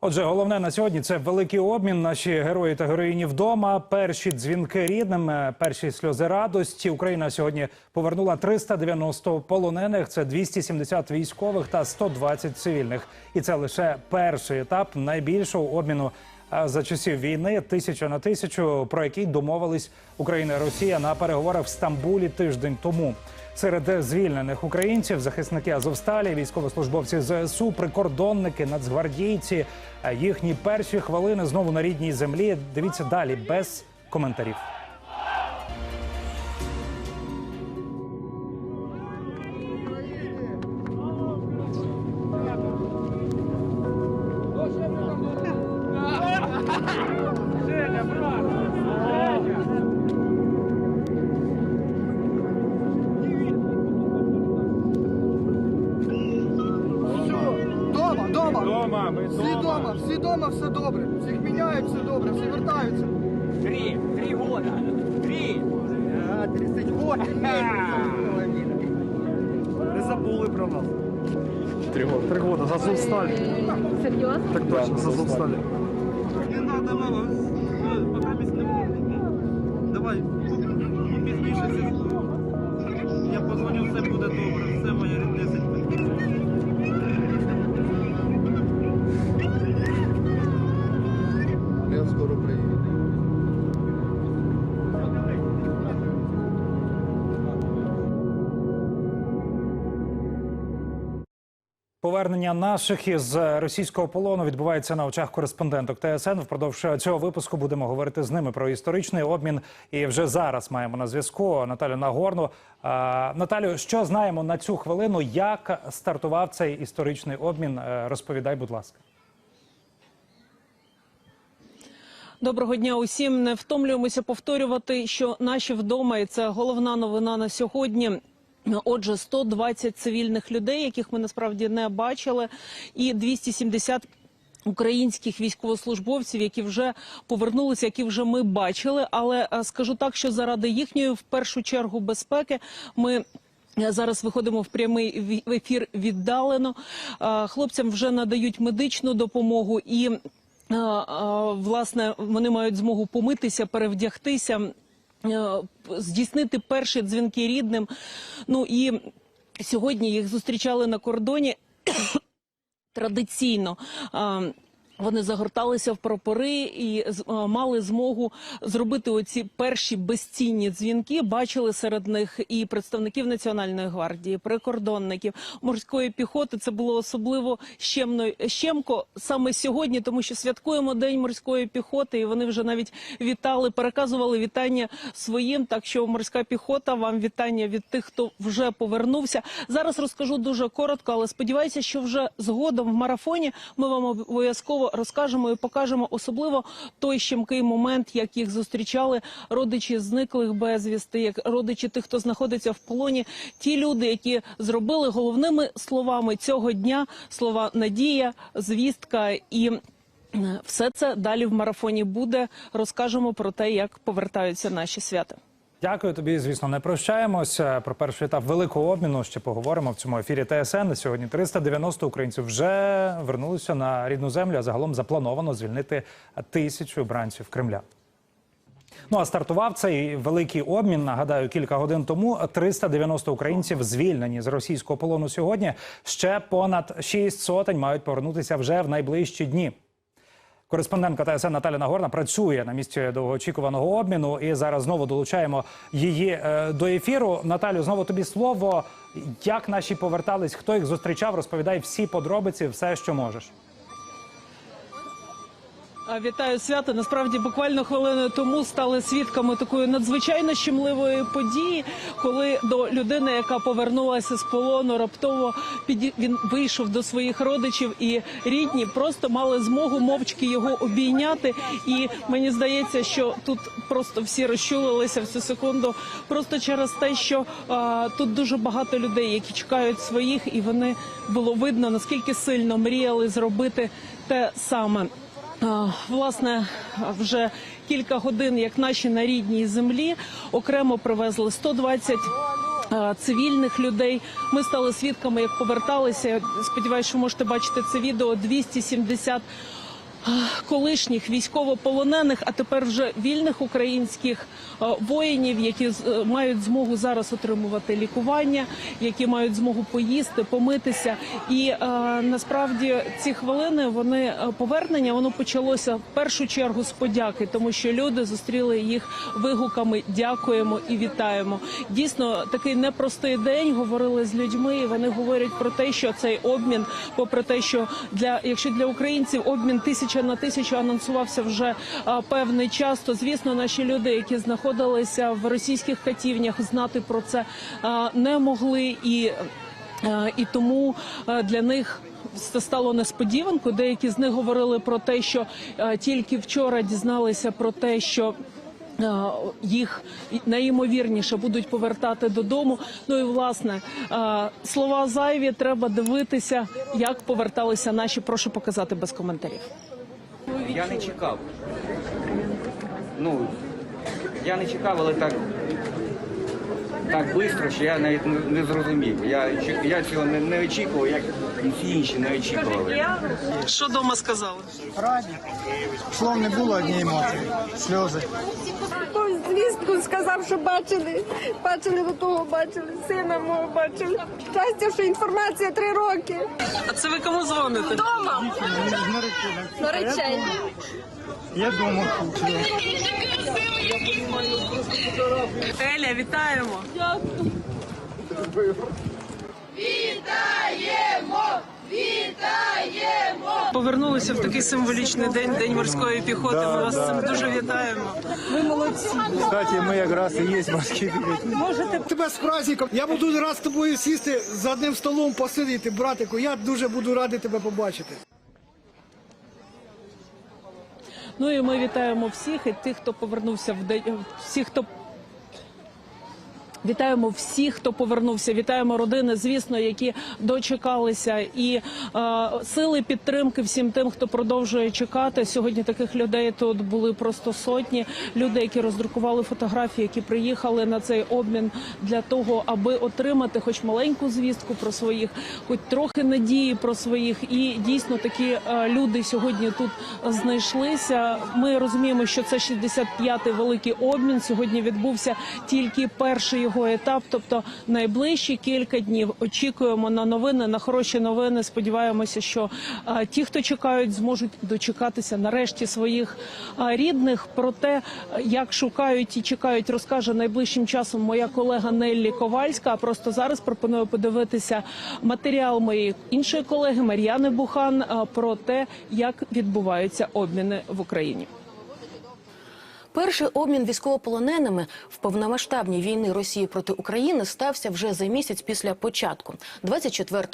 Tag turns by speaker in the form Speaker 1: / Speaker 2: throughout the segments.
Speaker 1: Отже, головне на сьогодні це великий обмін. Наші герої та героїні вдома. Перші дзвінки рідним, е, перші сльози радості. Україна сьогодні повернула 390 полонених. Це 270 військових та 120 цивільних. І це лише перший етап найбільшого обміну е, за часів війни тисяча на тисячу, про який домовились Україна і Росія на переговорах в Стамбулі тиждень тому. Серед звільнених українців захисники Азовсталі, військовослужбовці ЗСУ, прикордонники, нацгвардійці. Е, Їхні перші хвилини знову на рідній землі. Дивіться далі без коментарів.
Speaker 2: Три
Speaker 3: Ага, 38 місяців.
Speaker 4: Не забули про нас. Три года. Три года. За Азовсталь.
Speaker 5: Серйозно?
Speaker 4: Так точно, за Азовсталь.
Speaker 6: Не надо, на Пока
Speaker 1: Повернення наших із російського полону відбувається на очах кореспонденток ТСН. Впродовж цього випуску будемо говорити з ними про історичний обмін. І вже зараз маємо на зв'язку Наталю Нагорну. Наталю, що знаємо на цю хвилину? Як стартував цей історичний обмін? Е, Розповідай, будь ласка.
Speaker 5: Доброго дня усім. Не втомлюємося повторювати, що наші вдома, і це головна новина на сьогодні. Отже, 120 цивільних людей, яких ми насправді не бачили, і 270 Українських військовослужбовців, які вже повернулися, які вже ми бачили. Але е, скажу так, що заради їхньої в першу чергу безпеки ми. е, Зараз виходимо в прямий ефір віддалено. Е, Хлопцям вже надають медичну допомогу і власне вони мають змогу помитися, перевдягтися. Е, Здійснити перші дзвінки рідним. Ну і сьогодні їх зустрічали на кордоні традиційно. Вони загорталися в прапори і з- мали змогу зробити оці перші безцінні дзвінки. Бачили серед них і представників національної гвардії, прикордонників, морської піхоти. Це було особливо щемно щемко саме сьогодні, тому що святкуємо день морської піхоти, і вони вже навіть вітали, переказували вітання своїм. Так що морська піхота, вам вітання від тих, хто вже повернувся. Зараз розкажу дуже коротко, але сподіваюся, що вже згодом в марафоні ми вам обов'язково розкажемо і покажемо особливо той щемкий момент, як їх зустрічали родичі зниклих безвісти, як родичі тих, хто знаходиться в полоні. Ті люди, які зробили головними словами цього дня слова надія, звістка і. е, Все це далі в марафоні буде. Розкажемо про те, як повертаються наші свята.
Speaker 1: Дякую тобі. Звісно, не прощаємося. Про перший етап великого обміну ще поговоримо в цьому ефірі ТСН. Сьогодні 390 українців вже вернулися на рідну землю. А загалом заплановано звільнити тисячу бранців Кремля. Ну а стартував цей великий обмін. Нагадаю, кілька годин тому 390 українців звільнені з російського полону сьогодні. Ще понад 6 сотень мають повернутися вже в найближчі дні. Кореспондентка ТСН Наталя Нагорна працює на місці довгоочікуваного обміну. І зараз знову долучаємо її е, до ефіру. Наталю, знову тобі слово. Як наші повертались, хто їх зустрічав? Розповідай всі подробиці, все, що можеш.
Speaker 5: Вітаю свято. Насправді буквально хвилиною тому стали свідками такої надзвичайно щемливої події, коли до людини, яка повернулася з полону, раптово піді... він вийшов до своїх родичів, і рідні просто мали змогу мовчки його обійняти. І мені здається, що тут просто всі розчулилися в цю секунду, просто через те, що а, тут дуже багато людей, які чекають своїх, і вони було видно наскільки сильно мріяли зробити те саме. Власне, вже кілька годин, як наші на рідній землі, окремо привезли 120 а, цивільних людей. Ми стали свідками, як поверталися. Сподіваюся, що можете бачити це відео. 270 колишніх військовополонених, а тепер вже вільних українських воїнів, які е, мають змогу зараз отримувати лікування, які мають змогу поїсти, помитися. І насправді ці хвилини вони е, повернення воно почалося в першу чергу з подяки, тому що люди зустріли їх вигуками Дякуємо і вітаємо. Дійсно, такий непростий день говорили з людьми. і Вони говорять про те, що цей обмін, попри те, що для якщо для українців обмін тисяча на тисячу анонсувався вже певний час, то звісно, наші люди, які знаходилися в російських катівнях, знати про це не могли і. І тому для них це стало несподіванкою. Деякі з них говорили про те, що е, тільки вчора дізналися про те, що. е, Їх найімовірніше будуть повертати додому. Ну і власне е, слова зайві. Треба дивитися, як поверталися наші. Прошу показати без коментарів.
Speaker 2: Я не чекав. Ну, я не чекав, але так. Так швидко, що я навіть не, не зрозумів. Я, я цього не, не очікував, як і всі інші не очікували.
Speaker 5: Що дома сказали?
Speaker 3: Раді. Слов не було однієї емоції. Сльози.
Speaker 7: Хтось звістку сказав, що бачили, бачили до того, бачили, сина мого бачили. Щастя, що інформація три роки.
Speaker 5: А це ви кому дзвоните?
Speaker 7: Дома. Наречені.
Speaker 3: Я думав, що
Speaker 5: Еля, вітаємо. Вітаємо! Вітаємо! Повернулися в такий символічний день, день морської піхоти. Ми вас з цим дуже вітаємо.
Speaker 4: Кстати, ми якраз і є морські пілоти.
Speaker 3: тебе з праздником. Я буду рад з тобою сісти за одним столом посидіти, братику. Я дуже буду радий тебе побачити.
Speaker 5: Ну і ми вітаємо всіх і тих, хто повернувся в день, всіх, хто. Вітаємо всіх, хто повернувся. Вітаємо родини, звісно, які дочекалися, і е, сили підтримки всім тим, хто продовжує чекати. Сьогодні таких людей тут були просто сотні. Люди, які роздрукували фотографії, які приїхали на цей обмін для того, аби отримати хоч маленьку звістку про своїх, хоч трохи надії про своїх. І дійсно такі е, люди сьогодні тут знайшлися. Ми розуміємо, що це 65-й великий обмін. Сьогодні відбувся тільки перший його етап, тобто найближчі кілька днів. Очікуємо на новини, на хороші новини. Сподіваємося, що ті, хто чекають, зможуть дочекатися нарешті своїх рідних. Про те, як шукають і чекають, розкаже найближчим часом моя колега Неллі Ковальська. А просто зараз пропоную подивитися матеріал моєї іншої колеги Мар'яни Бухан про те, як відбуваються обміни в Україні.
Speaker 8: Перший обмін військовополоненими в повномасштабній війни Росії проти України стався вже за місяць після початку. 24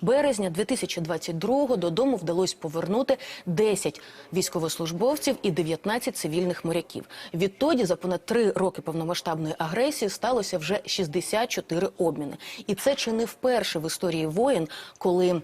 Speaker 8: березня 2022 додому вдалося повернути 10 військовослужбовців і 19 цивільних моряків. Відтоді за понад три роки повномасштабної агресії сталося вже 64 обміни. І це чи не вперше в історії воєн, коли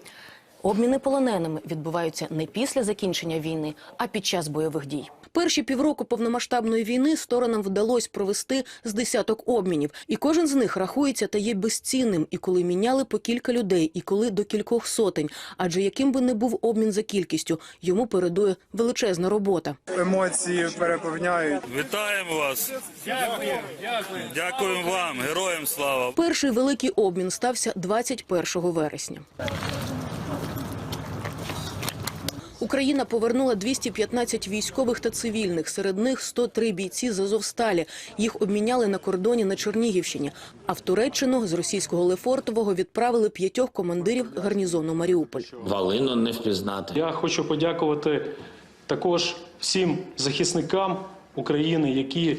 Speaker 8: Обміни полоненими відбуваються не після закінчення війни, а під час бойових дій. Перші півроку повномасштабної війни сторонам вдалося провести з десяток обмінів, і кожен з них рахується та є безцінним. І коли міняли по кілька людей, і коли до кількох сотень. Адже яким би не був обмін за кількістю, йому передує величезна робота.
Speaker 4: Емоції переповняють.
Speaker 9: Вітаємо вас. Дякуємо. Дякуємо вам, героям слава.
Speaker 8: Перший великий обмін стався 21 вересня. Україна повернула 215 військових та цивільних. Серед них 103 бійці з Азовсталі. Їх обміняли на кордоні на Чернігівщині. А в Туреччину з російського Лефортового відправили п'ятьох командирів гарнізону Маріуполь.
Speaker 10: Галину не впізнати.
Speaker 11: Я хочу подякувати також всім захисникам України, які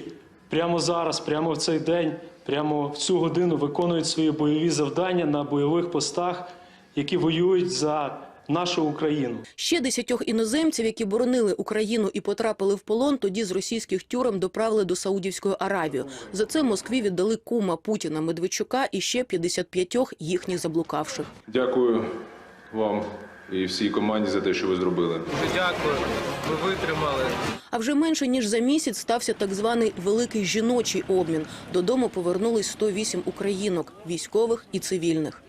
Speaker 11: прямо зараз, прямо в цей день, прямо в цю годину виконують свої бойові завдання на бойових постах, які воюють за нашу Україну.
Speaker 8: Ще десятьох іноземців, які боронили Україну і потрапили в полон, тоді з російських тюрем доправили до Саудівської Аравії. За це Москві віддали кума Путіна Медведчука і ще 55 їхніх заблукавших.
Speaker 12: Дякую вам і всій команді за те, що ви зробили.
Speaker 6: Дякую, ви витримали.
Speaker 8: А вже менше ніж за місяць стався так званий великий жіночий обмін. Додому повернулись 108 українок, військових і цивільних.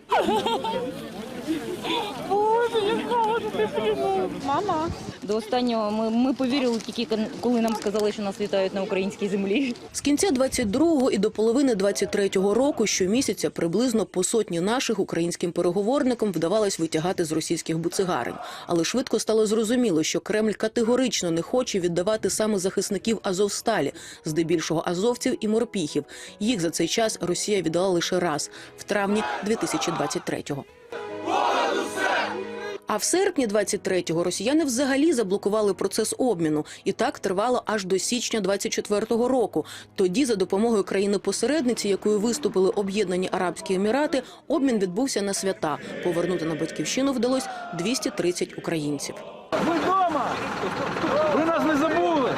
Speaker 5: Боже, яка
Speaker 7: Мама.
Speaker 13: До останнього ми, ми повірили тільки коли нам сказали, що нас вітають на українській землі.
Speaker 8: З кінця 22-го і до половини 23-го року щомісяця приблизно по сотні наших українським переговорникам вдавалось витягати з російських буцегарень. Але швидко стало зрозуміло, що Кремль категорично не хоче віддавати саме захисників Азовсталі, здебільшого азовців і морпіхів. Їх за цей час Росія віддала лише раз – в травні 2023-го. А в серпні 23-го росіяни взагалі заблокували процес обміну, і так тривало аж до січня 24-го року. Тоді, за допомогою країни-посередниці, якою виступили Об'єднані Арабські Емірати, обмін відбувся на свята. Повернути на батьківщину вдалось 230 українців.
Speaker 6: Ви вдома! Ви нас не забули!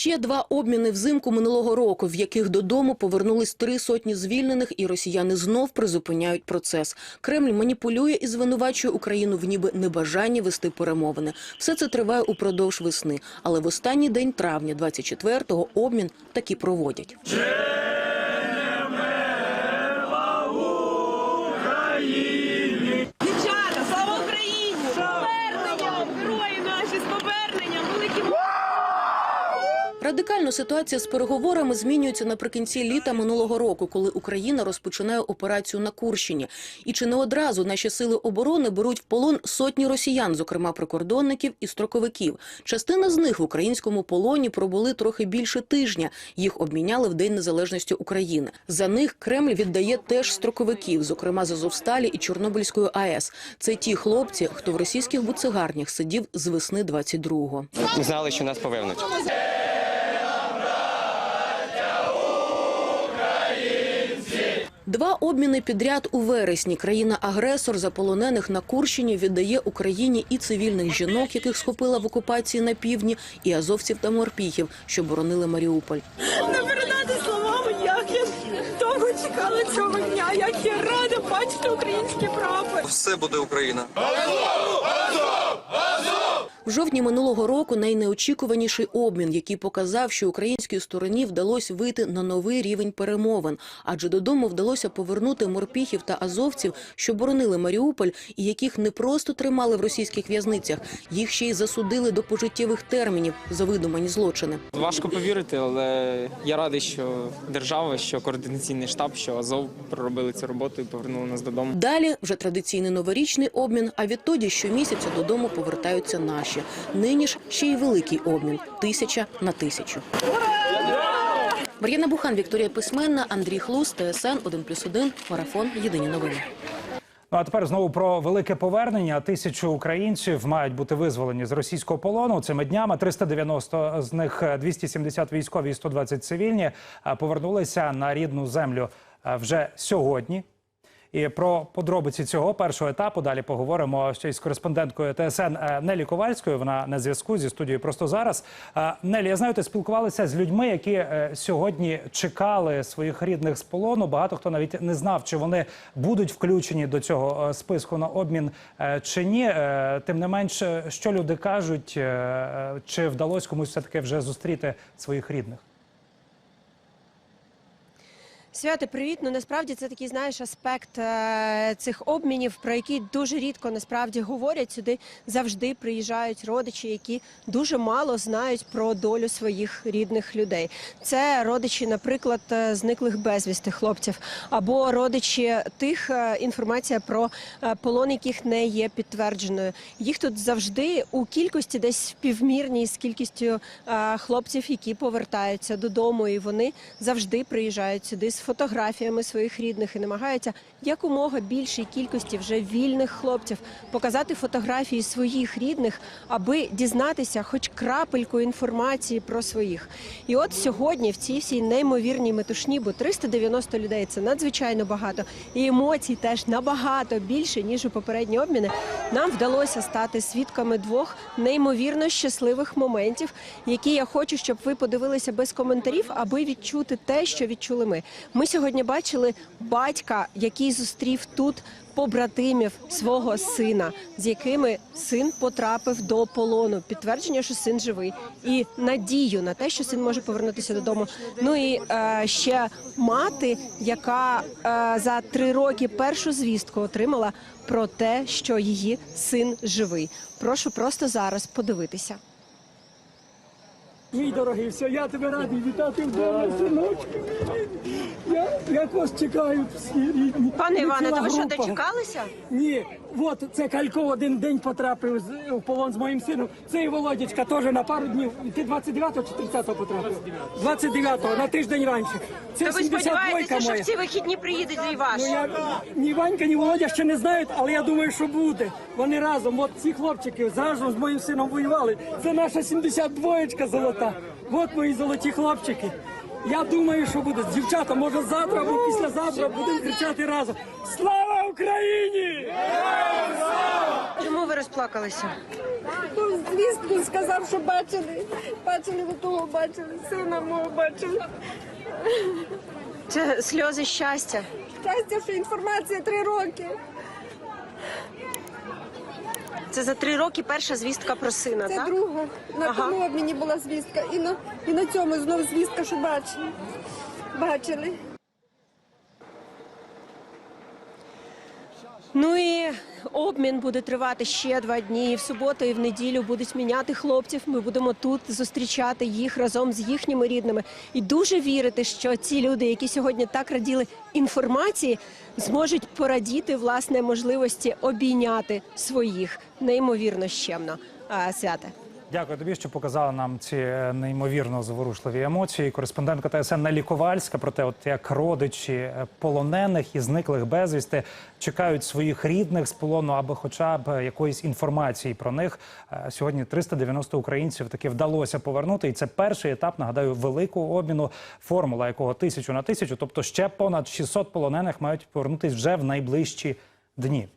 Speaker 8: Ще два обміни взимку минулого року, в яких додому повернулись три сотні звільнених, і росіяни знов призупиняють процес. Кремль маніпулює і звинувачує Україну в ніби небажанні вести перемовини. Все це триває упродовж весни, але в останній день травня, 24-го, обмін таки проводять.
Speaker 7: Дівчата, слава Україні! З поверненням! Герої наші, з поверненням! Великі
Speaker 8: Радикально ситуація з переговорами змінюється наприкінці літа минулого року, коли Україна розпочинає операцію на Курщині. І чи не одразу наші сили оборони беруть в полон сотні росіян, зокрема прикордонників і строковиків. Частина з них в українському полоні пробули трохи більше тижня. Їх обміняли в День Незалежності України. За них Кремль віддає теж строковиків, зокрема з Азовсталі і Чорнобильської АЕС. Це ті хлопці, хто в російських буцегарнях сидів з весни 22-го.
Speaker 2: Знали, що нас повернуть.
Speaker 8: Два обміни підряд у вересні. Країна-агресор за полонених на Курщині віддає Україні і цивільних жінок, яких схопила в окупації на півдні, і азовців та морпіхів, що боронили Маріуполь.
Speaker 7: Не передати словами, як я довго чекала цього дня, як я рада бачити український прапор.
Speaker 6: Все буде Україна.
Speaker 8: В жовтні минулого року найнеочікуваніший обмін, який показав, що українській стороні вдалося вийти на новий рівень перемовин, адже додому вдалося повернути морпіхів та азовців, що боронили Маріуполь, і яких не просто тримали в російських в'язницях, їх ще й засудили до пожиттєвих термінів за видумані злочини.
Speaker 6: Важко повірити, але я радий, що держава, що координаційний штаб, що Азов проробили цю роботу і повернули нас додому.
Speaker 8: Далі вже традиційний новорічний обмін. А відтоді щомісяця додому повертаються наші. Нині ж ще й великий обмін тисяча на тисячу. Мар'яна Бухан, Вікторія Письменна, Андрій Хлус, ТСН 1+,1, Марафон. Єдині новини.
Speaker 1: Ну а тепер знову про велике повернення. Тисячу українців мають бути визволені з російського полону цими днями. 390 з них 270 військові і 120 цивільні повернулися на рідну землю вже сьогодні. І про подробиці цього першого етапу далі поговоримо ще й з кореспонденткою ТСН е, Нелі Ковальською. Вона на зв'язку зі студією просто зараз. Е, Нелі, я знаю, ти спілкувалися з людьми, які е, сьогодні чекали своїх рідних з полону. Багато хто навіть не знав, чи вони будуть включені до цього списку на обмін чи ні. Тим не менш, що люди кажуть, чи вдалося комусь все таки вже зустріти своїх рідних?
Speaker 7: Свято, привіт. Ну насправді це такий знаєш аспект е, цих обмінів, про які дуже рідко насправді говорять. Сюди завжди приїжджають родичі, які дуже мало знають про долю своїх рідних людей. Це родичі, наприклад, е, зниклих безвісти хлопців, або родичі тих е, інформація про е, полон, яких не є підтвердженою. Їх тут завжди у кількості десь співмірній з кількістю е, хлопців, які повертаються додому, і вони завжди приїжджають сюди фотографіями своїх рідних і намагаються якомога більшій кількості вже вільних хлопців показати фотографії своїх рідних, аби дізнатися хоч крапельку інформації про своїх. І от сьогодні в цій всій неймовірній метушні, бо 390 людей це надзвичайно багато, і емоцій теж набагато більше ніж у попередні обміни. Нам вдалося стати свідками двох неймовірно щасливих моментів, які я хочу, щоб ви подивилися без коментарів, аби відчути те, що відчули ми. Ми сьогодні бачили батька, який зустрів тут побратимів свого сина, з якими син потрапив до полону. Підтвердження, що син живий, і надію на те, що син може повернутися додому. Ну і е, ще мати, яка е, за три роки першу звістку отримала про те, що її син живий. Прошу просто зараз подивитися.
Speaker 3: Мій дорогий, все, я тебе радий вітати вдома, синочку. Я, я вас чекаю всі рідні.
Speaker 7: Пане Іване, то ви що дочекалися?
Speaker 3: Ні, от це Калько один день потрапив з- в полон з моїм сином. Цей Володячка теж на пару днів. Ти 29-го чи 30-го потрапив? 29-го, на тиждень раніше. Це
Speaker 7: То ви
Speaker 3: 72-ка
Speaker 7: сподіваєтеся, що
Speaker 3: моя.
Speaker 7: в ці вихідні приїдуть і ваш?
Speaker 3: Ну, я, ні Ванька, ні Володя ще не знають, але я думаю, що буде. Вони разом. От ці хлопчики разом з моїм сином воювали. Це наша 72-ка золота. От мої золоті хлопчики. Я думаю, що буде. Дівчата, може завтра або післязавтра будемо кричати разом. Слава Україні!
Speaker 7: Чому ви розплакалися?
Speaker 14: Звістку сказав, що бачили. Бачили ви того, бачили, сина мого бачили.
Speaker 7: Це сльози щастя.
Speaker 14: Щастя, що інформація три роки.
Speaker 7: Це за три роки перша звістка про сина,
Speaker 14: Це
Speaker 7: так?
Speaker 14: друга. На
Speaker 7: Ага.
Speaker 14: тому обміні була звістка. І на, і на цьому знов звістка, що бачили. Бачили.
Speaker 7: Ну і обмін буде тривати ще два дні. І в суботу і в неділю будуть міняти хлопців. Ми будемо тут зустрічати їх разом з їхніми рідними. І дуже вірити, що ці люди, які сьогодні так раділи інформації, зможуть порадіти власне можливості обійняти своїх неймовірно щемно. А, Святе.
Speaker 1: Дякую тобі, що показала нам ці е, неймовірно зворушливі емоції. Кореспондентка ТСН Нелі про те, от як родичі е, полонених і зниклих безвісти чекають своїх рідних з полону, аби хоча б якоїсь інформації про них. Е, Сьогодні 390 українців таки вдалося повернути. І це перший етап, нагадаю, великого обміну, формула якого тисячу на тисячу, тобто ще понад 600 полонених мають повернутись вже в найближчі дні.